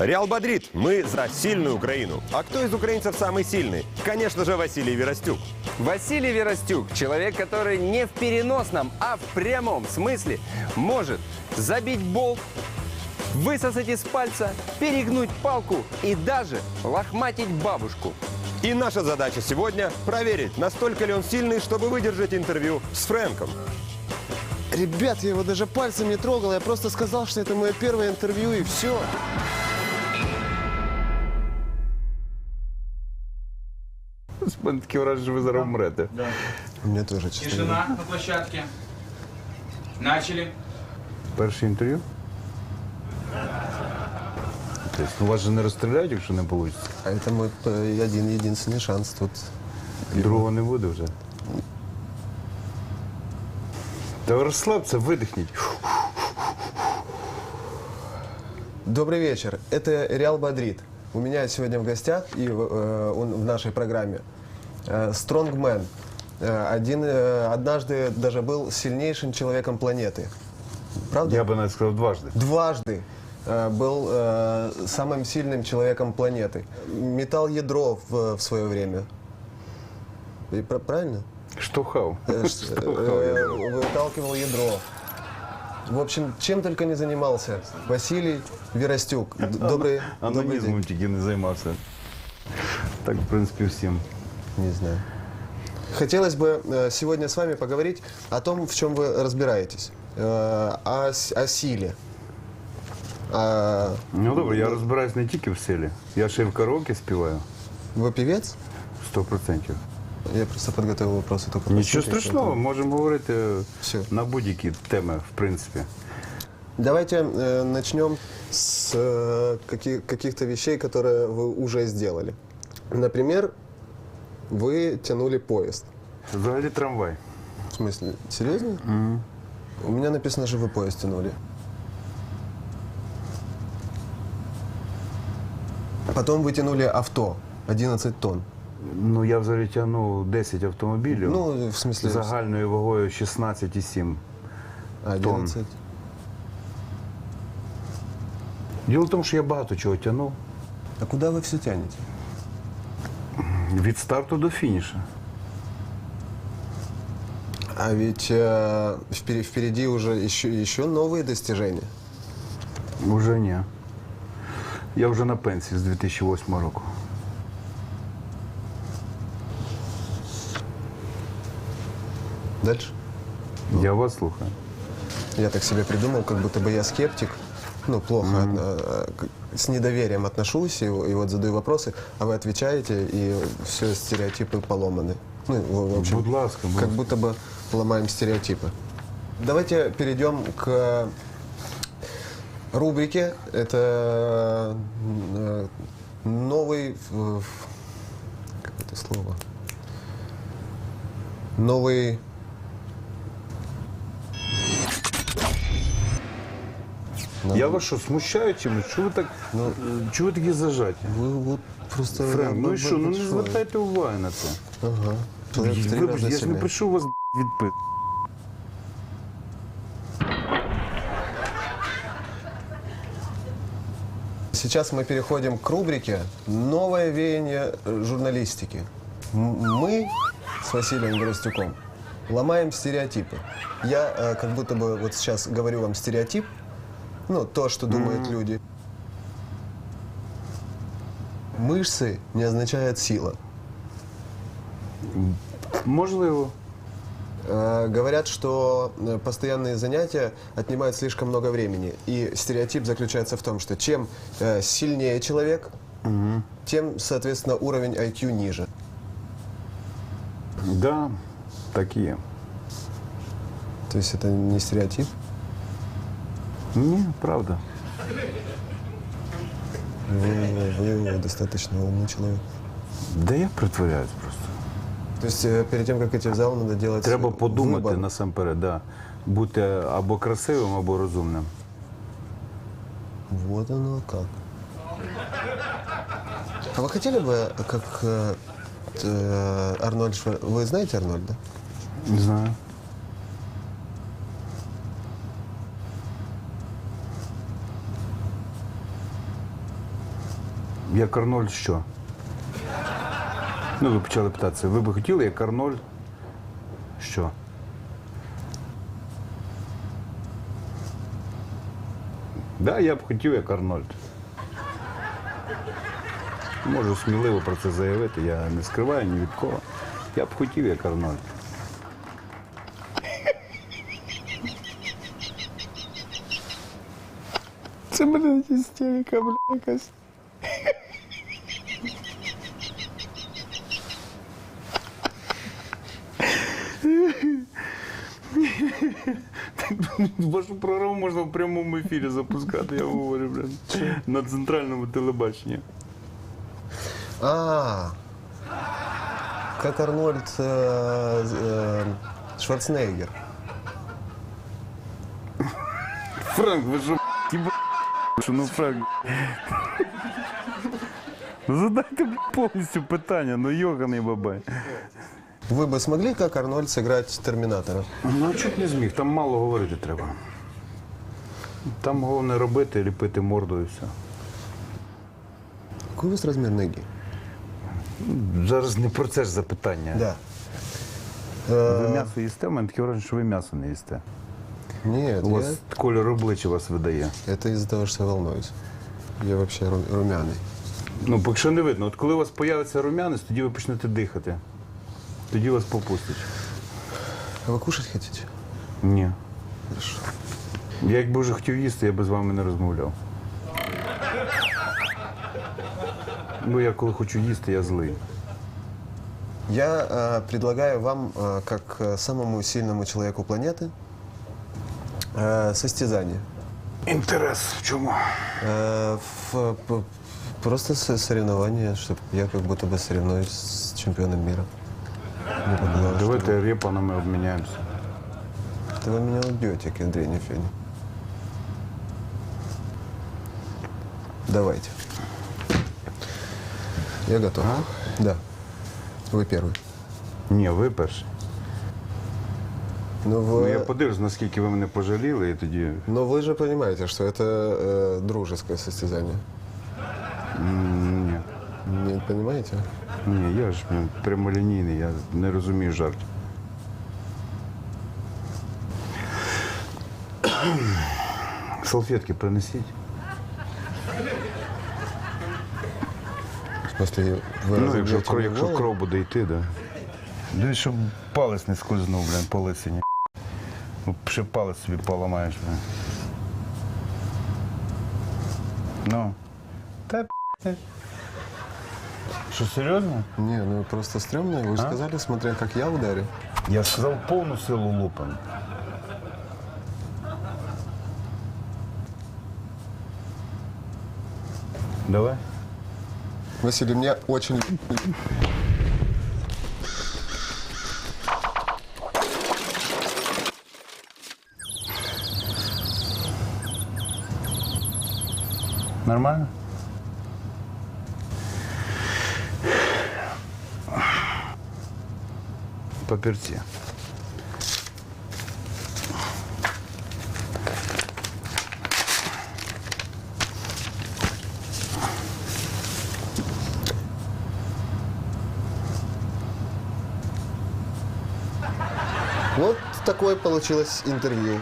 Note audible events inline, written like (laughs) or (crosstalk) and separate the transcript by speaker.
Speaker 1: Реал Мадрид, мы за сильную Украину. А кто из украинцев самый сильный? Конечно же, Василий Веростюк.
Speaker 2: Василий Веростюк, человек, который не в переносном, а в прямом смысле может забить болт, высосать из пальца, перегнуть палку и даже лохматить бабушку.
Speaker 1: И наша задача сегодня проверить, настолько ли он сильный, чтобы выдержать интервью с Фрэнком.
Speaker 3: Ребят, я его даже пальцем не трогал, я просто сказал, что это мое первое интервью и все.
Speaker 4: У мене таке враження, що ви зараз вмрете.
Speaker 3: У меня тоже, честно говоря.
Speaker 5: Тишина на площадке. Начали.
Speaker 4: Перше інтерв'ю? Тобто, ну, вас же не розстріляють, якщо не вийде.
Speaker 3: А это мой э, один единственный шанс тут.
Speaker 4: Другого не буде вже. Та розслабся, видихніть.
Speaker 3: Добрый вечер. Это Реал Мадрид. У меня сегодня в гостях и э, он в нашей программе э, Стронгмен. Э, один э, однажды даже был сильнейшим человеком планеты. Правда?
Speaker 4: Я навіть сказав дважди.
Speaker 3: Дважды э, был э, самым сильным человеком планеты. Метал ядро в, в свое время. И пр- правильно?
Speaker 4: Штовхав.
Speaker 3: Э, ш- э, Выталкивал ядро. В общем, чем только не занимался. Василий Веростюк. Д- Добрый, добрый день.
Speaker 4: Анонізмом тільки не займався. Так, в принципі, всім.
Speaker 3: Не знаю. Хотелось бы э, сегодня с вами поговорить о том, в чем вы разбираетесь. Э, О, с- о силе. А,
Speaker 4: Ну добре, я розбираюсь не тільки в селі. Я ще й в караоке співаю.
Speaker 3: Вы певец?
Speaker 4: Сто процентів.
Speaker 3: Я просто подготовил вопросы только по
Speaker 4: Нічого
Speaker 3: сути,
Speaker 4: страшного,
Speaker 3: чтобы-
Speaker 4: можемо говорити
Speaker 3: Все.
Speaker 4: на будь-які теми, в принципі.
Speaker 3: Давайте э, начнем с э, каки- каких-то вещей, которые вы уже сделали. Например, вы тянули поезд.
Speaker 4: Взагалі трамвай.
Speaker 3: В смысле, серьезно? У меня написано, что вы поезд тянули. Потом вы тянули авто, 11 тонн.
Speaker 4: Ну, я взагалі тягнув 10 автомобілів
Speaker 3: Ну, в смысле,
Speaker 4: загальною вагою 16,7.
Speaker 3: а, 11.
Speaker 4: Діло в тому, що я багато чого тягнув.
Speaker 3: А куда вы все тянете?
Speaker 4: Від старту до фінішу.
Speaker 3: А ведь э, впер- впереди уже еще, еще новые достижения.
Speaker 4: Уже ні. Я вже на пенсії з 2008 року.
Speaker 3: Дальше?
Speaker 4: Я вас слухаю.
Speaker 3: Я так себе придумал, как будто бы я скептик. Ну, плохо, э, к- с недоверием отношусь и, и вот задаю вопросы, а вы отвечаете, и все стереотипы поломаны. Ну, в, общем,
Speaker 4: Будь ласка, будь
Speaker 3: как будто бы ломаем стереотипы. Давайте перейдем к рубрике. Это э, новый... Как это слово? Новый...
Speaker 4: Я вас що, смущаю чимось? Чого ви так,
Speaker 3: Ну,
Speaker 4: чого ви такі зажаті?
Speaker 3: Вы вот просто...
Speaker 4: Френк, ну і що, ну не
Speaker 3: большое.
Speaker 4: звертайте уваги на це.
Speaker 3: Ага. Человек в три
Speaker 4: Вибач,
Speaker 3: раза
Speaker 4: я ж не
Speaker 3: сильнее.
Speaker 4: прийшов вас відпити.
Speaker 3: Сейчас мы переходим к рубрике «Новое веяние э, журналистики». М- Мы с Василием Горостюком ломаем стереотипы. Я э, как будто бы вот сейчас говорю вам стереотип, ну, то, что думают люди. Мышцы не означает сила.
Speaker 4: Можливо.
Speaker 3: Э, Говорят, что э, постоянные занятия отнимают слишком много времени. И стереотип заключается в том, что чем э, сильнее человек, тем, соответственно, уровень IQ ниже.
Speaker 4: Да, так і є.
Speaker 3: То есть это не стереотип?
Speaker 4: Ні, правда.
Speaker 3: Вы, вы достаточно умный человек.
Speaker 4: Да я притворяюсь просто.
Speaker 3: То есть э, перед тем, как идти в зал, надо делать
Speaker 4: Треба подумати
Speaker 3: выбор.
Speaker 4: насамперед, да. бути або красивим, або розумним.
Speaker 3: Вот оно как. А вы хотели бы, как э, э, Арнольд Швар... Вы знаете Арнольда?
Speaker 4: Не знаю. Як Арнольд що? Ну, ви почали питатися, ви би хотіли, як Арнольд? Що? Да, я б хотів, як Арнольд. Можу сміливо про це заявити, я не скриваю ні від кого. Я б хотів, як Арнольд. Це мене істерика, бля, якась. (laughs) Вашу програму можна в прямому ефірі запускати, я говорю, блін. На центральному телебаченні.
Speaker 3: А, как Арнольд э, э, Шварценеггер.
Speaker 4: Франк, ви що, тіба, що ну Франк. (laughs) Ну, Задайте бля, повністю питання, ну йоганий бабай.
Speaker 3: Вы бы смогли, как Арнольд, сыграть Терминатора?
Speaker 4: Ну, а чого б не зміг, там мало говорити треба. Там головне робити, ліпити морду і все.
Speaker 3: Какой у вас размер ноги?
Speaker 4: Зараз не про це ж запитання.
Speaker 3: Да.
Speaker 4: Ви м'ясо їсте, у мене таке враження, що ви м'ясо не їсте.
Speaker 3: Нет,
Speaker 4: У
Speaker 3: я...
Speaker 4: вас кольор обличчя вас видає.
Speaker 3: это из-за того, что я волнуюсь. Я вообще ру- румяный.
Speaker 4: Ну, поки що не видно. От коли у вас появиться рум'янець, тоді ви почнете дихати. Тоді вас попустить.
Speaker 3: А вы кушать хотите?
Speaker 4: Ні. Я якби вже хотів їсти, я би з вами не розмовляв. Бо я коли хочу їсти, я злий.
Speaker 3: Я э, предлагаю вам, э, как э, самому сильному человеку планеты, э, состязание.
Speaker 4: Інтерес в чому?
Speaker 3: Э, в- п- просто со- соревнование, чтобы я как будто бы соревнуюсь с чемпионом мира. Мне показалось, что
Speaker 4: Давайте репанами обміняємося.
Speaker 3: вы- вы меня убьете, как Андрей Нефедин. Давайте. Я готов. Да. Вы первый.
Speaker 4: Ні, ви перший.
Speaker 3: Но
Speaker 4: Ну, я
Speaker 3: вы,
Speaker 4: подивлюсь, наскільки ви мене пожаліли, і тоді.
Speaker 3: но вы же понимаете, что это э, дружеское состязание.
Speaker 4: м,
Speaker 3: Не?
Speaker 4: Ні, я ж блін, прямолінійний, я не розумію жартів. Салфетки принесіть.
Speaker 3: В вы
Speaker 4: Ну, якщо,
Speaker 3: разобьете
Speaker 4: кров, якщо кров буде йти, да. Дивись, щоб палець не скользнув, блін, по лисині. Ну, Ще палець собі поламаєш, блін. Ну. Та п***. Що, серйозно?
Speaker 3: Не, ну просто стрёмно. Вы же сказали, смотря как я ударю.
Speaker 4: Я сказав повну силу лупом. Давай.
Speaker 3: Василий, мне очень...
Speaker 4: Нормально? Папірці.
Speaker 3: Вот такое получилось интервью.